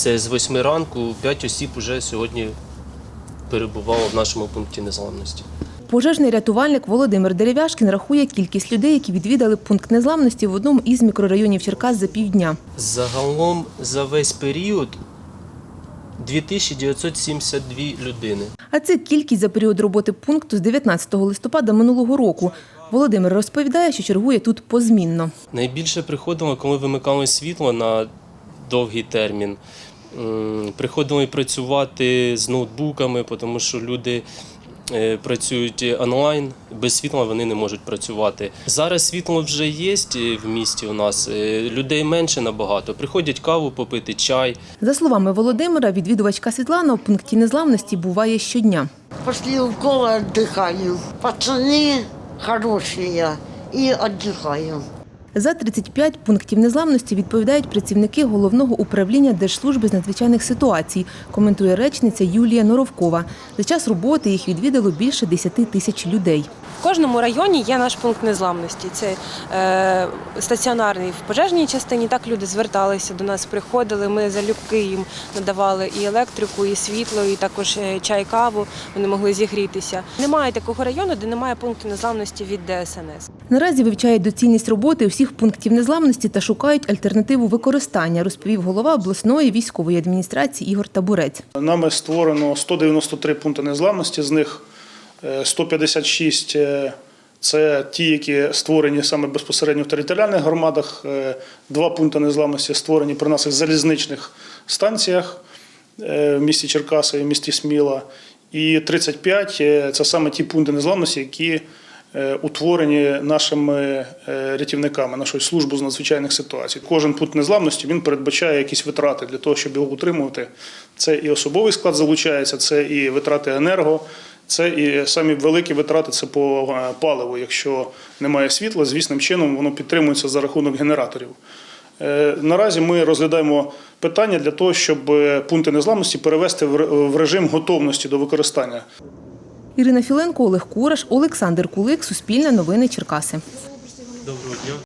Це з 8 ранку 5 осіб вже сьогодні перебувало в нашому пункті незламності. Пожежний рятувальник Володимир Дерев'яшкін рахує кількість людей, які відвідали пункт незламності в одному із мікрорайонів Черкас за півдня. Загалом за весь період 2972 людини. А це кількість за період роботи пункту з 19 листопада минулого року. Володимир розповідає, що чергує тут позмінно. Найбільше приходило, коли вимикали світло на довгий термін. М, Приходили працювати з ноутбуками, тому що люди е, працюють онлайн, без світла вони не можуть працювати. Зараз світло вже є в місті у нас, е, людей менше набагато. Приходять каву попити, чай. За словами Володимира, відвідувачка Світлана у пункті незламності буває щодня. После укола отдыхаю. Пацаны хорошие и отдыхаю. За 35 пунктів незламності відповідають працівники головного управління Держслужби з надзвичайних ситуацій, коментує речниця Юлія Норовкова. За час роботи їх відвідало більше 10 тисяч людей. В кожному районі є наш пункт незламності. Це е, стаціонарний в пожежній частині. Так люди зверталися до нас, приходили. Ми залюбки їм надавали і електрику, і світло, і також е, чай, каву. Вони могли зігрітися. Немає такого району, де немає пункту незламності від ДСНС. Наразі вивчають доцільність роботи усіх пунктів незламності та шукають альтернативу використання, розповів голова обласної військової адміністрації Ігор Табурець. Нами створено 193 пункти незламності, з них 156 е, це ті, які створені саме безпосередньо в територіальних громадах. Е, Два пункти незламності створені при наших залізничних станціях е, в місті Черкаси і в місті Сміла. І 35 – це саме ті пункти незламності, які е, утворені нашими е, рятівниками, нашою службою з надзвичайних ситуацій. Кожен пункт незламності він передбачає якісь витрати для того, щоб його утримувати. Це і особовий склад залучається, це і витрати енерго, це і самі великі витрати це по е, паливу. Якщо немає світла, звісним чином воно підтримується за рахунок генераторів. Е, Наразі ми розглядаємо питання для того, щоб е, пункти незламності перевести в режим готовності до використання. Ірина Філенко, Олег Кураш, Олександр Кулик, Суспільне новини Черкаси.